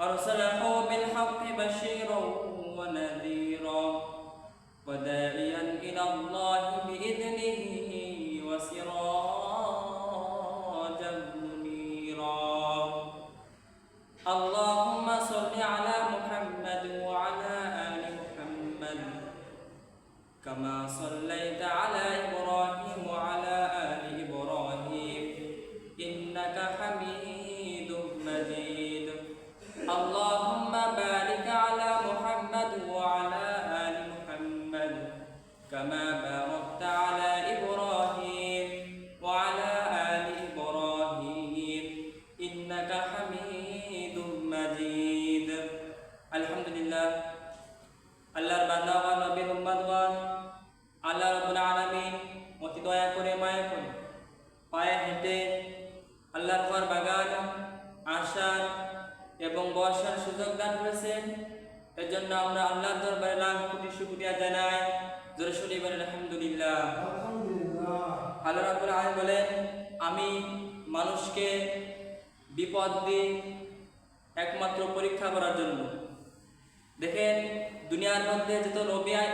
أرسله بالحق بشيرا ونذيرا وداعيا বর্ষার সুযোগ দান করেছেন। এর জন্য আমরা আল্লাহর দরবারে লাখ কোটি শুকরিয়া জানাই। জোরে শরীফের আলহামদুলিল্লাহ। আল্লাহ রাব্বুল আলামিন বলেন আমি মানুষকে বিপদ দিই একমাত্র পরীক্ষা করার জন্য। দেখেন দুনিয়ার মধ্যে যত নবী আয়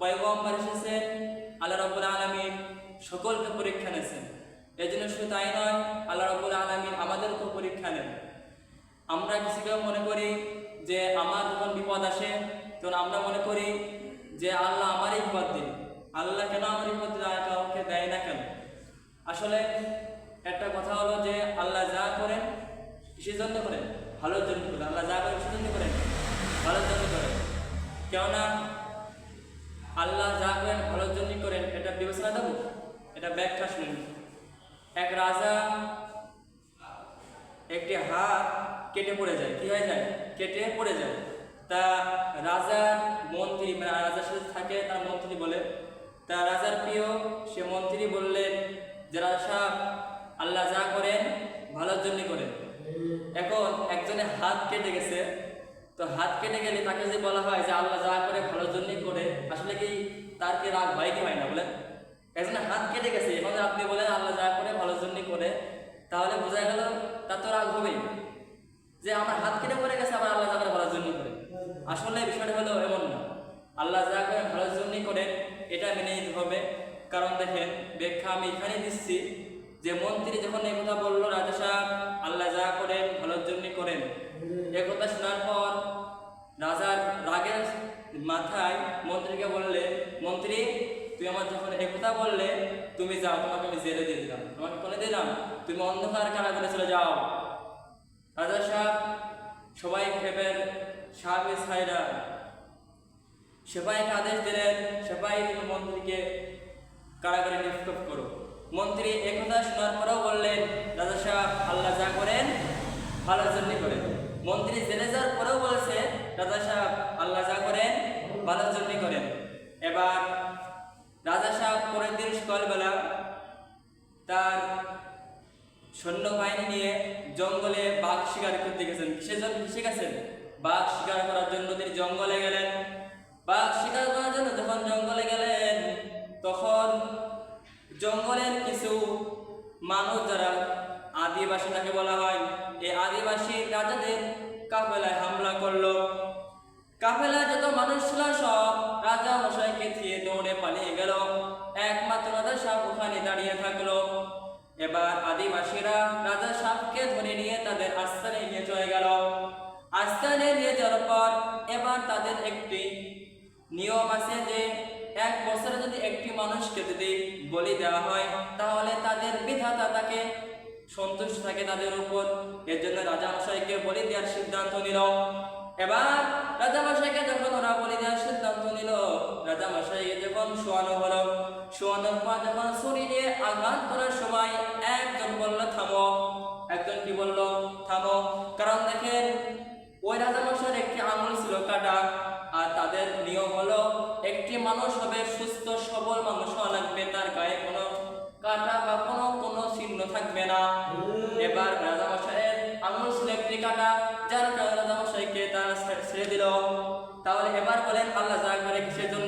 পয়গম্বর এসেছেন আল্লাহ রাব্বুল আলামিন সকলকে পরীক্ষা নিয়েছেন। এজন্য শুধু তাই নয় আল্লাহ রাব্বুল আলামিন আমাদেরকে পরীক্ষা নেন। আমরা কিছু কেউ মনে করি যে আমার যখন বিপদ আসে, তখন আমরা মনে করি যে আল্লাহ আমারই বিপদ দিন। আল্লাহ কেন আমার বিপদ কাউকে দেয় না কেন? আসলে একটা কথা হলো যে আল্লাহ যা করেন জন্য করেন। ভালোর জন্য করেন। আল্লাহ যা করেন জন্য করেন। ভালোর জন্য করেন। কেননা আল্লাহ যা করেন, ভালোর জন্যই করেন। এটা বিবেচনা দেবো? এটা ব্যাখ্যা শুনুন এক রাজা, একটি হাত কেটে পড়ে যায়। কি হয়ে যায়? কেটে পড়ে যায়। তা রাজার মন্ত্রী মানে রাজার সাথে থাকে, তার মন্ত্রী বলে। তা রাজার প্রিয়, সে মন্ত্রী বললেন যে, রাজা আল্লাহ যা করেন, ভালোর জন্য করেন। এখন একজনের হাত কেটে গেছে। তো হাত কেটে গেলে তাকে যদি বলা হয় যে, আল্লাহ যা করে, ভালোর জন্যই করে, আসলে কি তার কি রাগ হয় কি হয় না বলেন? একজনের হাত কেটে গেছে। এখন আপনি বলেন, আল্লাহ যা করে, ভালোর জন্যই করে। তাহলে বোঝা গেল, তার তো রাগ হবেই। যে আমার হাত কেটে পড়ে গেছে আবার আল্লাহ করে ভালোর জন্যই করে। আসলে বিষয়টা হলো এমন না। আল্লাহ যা করে ভালোর জন্যই করে, এটা মেনে নিতে হবে। কারণ দেখেন, ব্যাখ্যা আমি এখানে দিচ্ছি যে মন্ত্রী যখন এই কথা বলল, রাজা সাহেব, আল্লাহ যা করেন, ভালোর জন্যই করেন। এ কথা শোনার পর রাজার রাগের মাথায় মন্ত্রীকে বললে, মন্ত্রী, তুই আমার যখন এ কথা বললে, তুমি যাও, তোমাকে আমি জেলে দিয়ে দিলাম। তোমাকে কোনে দিলাম। তুমি অন্ধকার কারাগারে চলে যাও। রাজা সাহেব সবাই ভেবেন সাহেবের সাইরা সেপাইকে আদেশ দিলেন সেপাই মন্ত্রীকে কারাগারে নিক্ষেপ করো। মন্ত্রী একথা শোনার পরেও বললেন রাজা সাহেব আল্লাহ যা করেন ভালোর জন্য করেন। মন্ত্রী জেলে যাওয়ার পরেও বলেছে রাজা সাহেব আল্লাহ যা করেন ভালোর জন্য করেন। এবার রাজা সাহেব পরের দিন সকালবেলা তার সৈন্যবাহিনী নিয়ে জঙ্গলে বাঘ শিকার করতে গেছেন। কিসের জন্য কিসে গেছেন? বাঘ শিকার করার জন্য তিনি জঙ্গলে গেলেন। বাঘ শিকার করার জন্য যখন জঙ্গলে গেলেন, তখন জঙ্গলের কিছু মানুষ যারা আদিবাসী তাকে বলা হয়, এই আদিবাসী রাজাদের কাফেলায় হামলা করল। কাফেলা যত মানুষ ছিল সব রাজা মশাইকে থিয়ে দৌড়ে পালিয়ে গেল। একমাত্র রাজা সাহেব ওখানে দাঁড়িয়ে থাকল। এবার আদিবাসীরা রাজা সাহেবকে ধরে নিয়ে তাদের আস্থানে নিয়ে চলে গেল। আস্থানে নিয়ে যাওয়ার পর এবার তাদের একটি নিয়ম আছে যে, এক বছরে যদি একটি মানুষকে যদি বলি দেওয়া হয়, তাহলে তাদের বিধাতা তাকে সন্তুষ্ট থাকে তাদের উপর। এর জন্য রাজা মশাইকে বলি দেওয়ার সিদ্ধান্ত নিল। এবার রাজা মশাইকে যখন ওরা বলি দেওয়ার সিদ্ধান্ত নিল রাজা মশাইকে যখন শোয়ানো হলো শোয়ানোর যখন শরীরে আঘাত করার সময় একজন বলল, থামো। একজন কি বলল, থামো। কারণ দেখেন, ওই রাজামশাইয়ের একটি আঙুল ছিল কাটা, আর তাদের নিয়ম হলো, একটি মানুষ হবে সুস্থ, সবল মানুষ হওয়া লাগবে, তার গায়ে কোনো কাটা বা কোনো কোনো চিহ্ন থাকবে না। এবার রাজামশাইয়ের আঙুল ছিল একটি কাটা, যার কারণে রাজামশাইকে তারা ছেড়ে দিল। তাহলে এবার বলেন, আল্লাহ যা কিসের জন্য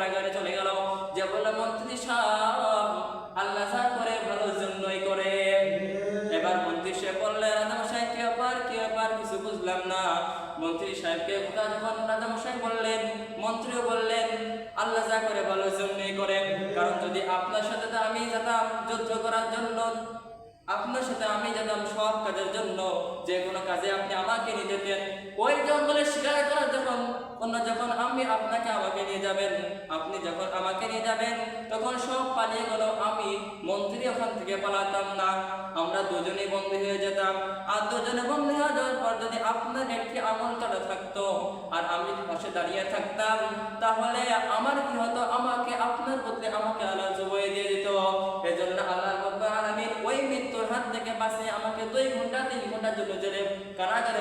কারাগারে চলে গেল। যে বলল, মন্ত্রী সাহেব, আল্লাহ যা করে ভালো জন্যই করে। এবার মন্ত্রী সাহেব বললেন সাহেব কে আবার কে আবার, কিছু বুঝলাম না। মন্ত্রী সাহেবকে খোদা যখন রাজামশাই বললেন, মন্ত্রীও বললেন, আল্লাহ যা করে ভালো জন্যই করে। কারণ যদি আপনার সাথে তো আমি যেতাম যুদ্ধ করার জন্য, আপনার সাথে আমি যেতাম সব কাজের জন্য, যে কোনো কাজে আপনি আমাকে নিতে দেন, ওই জন্য অন্য যখন আমি আপনাকে আমাকে নিয়ে যাবেন, আপনি যখন আমাকে নিয়ে যাবেন, তখন সব পালিয়ে গেল, আমি মন্ত্রী ওখান থেকে পালাতাম না। আমরা দুজনেই বন্দী হয়ে যেতাম। আর দুজনে বন্দী হয়ে যাওয়ার পর যদি আপনার একটি আমল কাটা থাকতো, আর আমি পাশে দাঁড়িয়ে থাকতাম, তাহলে আমার কি হতো? আমাকে আপনার বদলে আমাকে আল্লাহ জবাই দিয়ে দিত। এজন্য আল্লাহ রব্বুল ওই মৃত্যুর হাত থেকে বাঁচিয়ে আমাকে দুই ঘণ্টা, তিন ঘণ্টার জন্য জেলে কারাগারে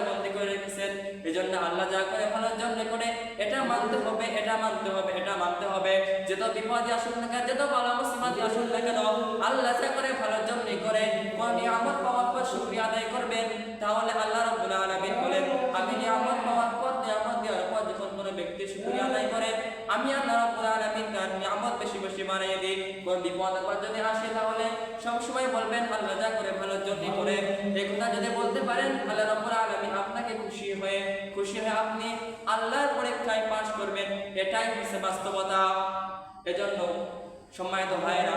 আল্লাহ যা করে ভালোর জন্য করে, এটা মানতে হবে, এটা মানতে হবে, এটা মানতে হবে। যত বিপদে আসুন না কেন, যত বালা মুসিবাতে আসুন না কেন, আল্লাহ যা করে ভালোর জন্যই করে। কোন নিয়ামত পাওয়ার পর শুকরিয়া আদায় করবেন? তাহলে আল্লাহ রাব্বুল আলামিন বলেন, আমি নিয়ামত পাওয়ার পর, নিয়ামত দেওয়ার পর যখন কোনো ব্যক্তি শুকরিয়া আদায় করে আমি আল্লাহ রাব্বুল আলামিন তার নিয়ামত বেশি বেশি বাড়িয়ে দিই। কোন বিপদ আপদ যদি আসে তাহলে সব সময় বলবেন, আল্লাহ যা করে ভালোর জন্যই করে। এই কথা যদি বলতে পারেন, আল্লাহ রাব্বুল আলামিন আপনাকে খুশি হয়ে খুশি হয়ে আপনি আল্লাহর পরীক্ষায় পাশ করবেন। এটাই হচ্ছে বাস্তবতা। এজন্য সম্মানিত ভাইরা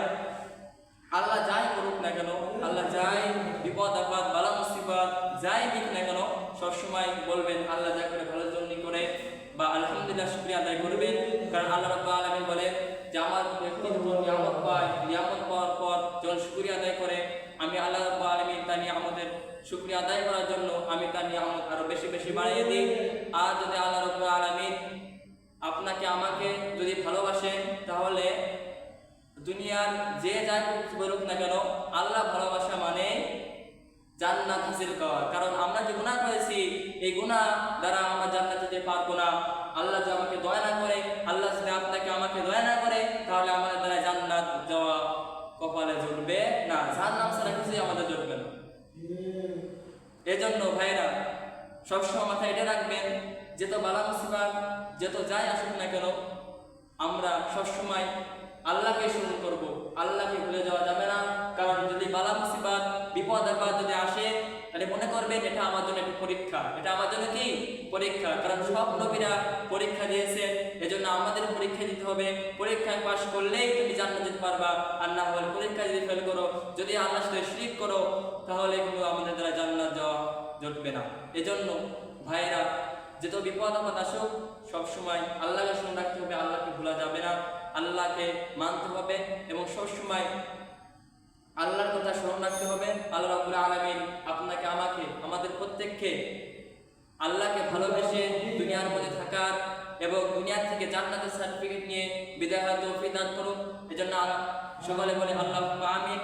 আল্লাহ যাই করুক না কেন, আল্লাহ যাই বিপদ আপদ, বালা মুসিবত যাই দিক না কেন সবসময় বলবেন, আল্লাহ ব্যক্তি যখন নিয়ামত পায়। নিয়ামত পাওয়ার পর যখন শুক্রিয়া আদায় করে, আমি আল্লাহ আলমী তার নিয়ামতের শুক্রিয়া আদায় করার জন্য আমি তার নিয়ামত আরও বেশি বেশি বাড়িয়ে দিই। আর যদি আল্লাহ রব্বুল আলামিন আপনাকে আমাকে যদি ভালোবাসেন তাহলে দুনিয়ার যে যাই বলুক না কেন, আল্লাহ ভালোবাসা মানে জান্নাত হাসিল করা। কারণ আমরা যে গুনাহ করেছি, এই গুনাহ দ্বারা আমরা জান্নাতে যেতে পারব না। আল্লাহ যদি আমাকে দয়া না করে, আল্লাহ যদি আপনাকে আমাকে দয়া না করে, তাহলে আমাদের দ্বারা জান্নাত যাওয়া কপালে জুটবে না। জান্নাত ছাড়া কিছুই আমাদের জুটবে না। এজন্য ভাইরা সবসময় মাথায় এটা রাখবেন, যত বালা মুসিবাত, যত যাই আসুক না কেন, আমরা সবসময় আল্লাহকে স্মরণ করব। আল্লাহকে ভুলে যাওয়া যাবে না। কারণ যদি বালা মুসিবাত, বিপদ আপদ যদি আসে তাহলে মনে করবেন, এটা আমার জন্য একটি পরীক্ষা। এটা আমার জন্য কি? পরীক্ষা। কারণ সব নবীরা পরীক্ষা দিয়েছে এজন্য আমাদের পরীক্ষা দিতে হবে। পরীক্ষায় পাশ করলেই তুমি জান্নাত যেতে পারবা। আর না হলে পরীক্ষা যদি ফেল করো, যদি আল্লাহর সাথে শিরিক করো, তাহলে কিন্তু আমাদের দ্বারা জান্নাত যাওয়া জুটবে না। এজন্য ভাইরা যত বিপদ আপদ আসুক, সবসময় আল্লাহকে স্মরণ রাখতে হবে। আল্লাহকে ভোলা যাবে না। আল্লাহকে মানতে হবে এবং সবসময় আল্লাহর কথা স্মরণ রাখতে হবে, আল্লাহ রাবুল আলমিন আপনাকে, আমাকে, আমাদের প্রত্যেককে আল্লাহকে ভালোবেসে দুনিয়ার মধ্যে থাকার এবং দুনিয়ার থেকে জান্নাতের সার্টিফিকেট নিয়ে বিদায় তৌফিক দান করুন। এজন্য সকালে বলে আল্লাহ আমিন।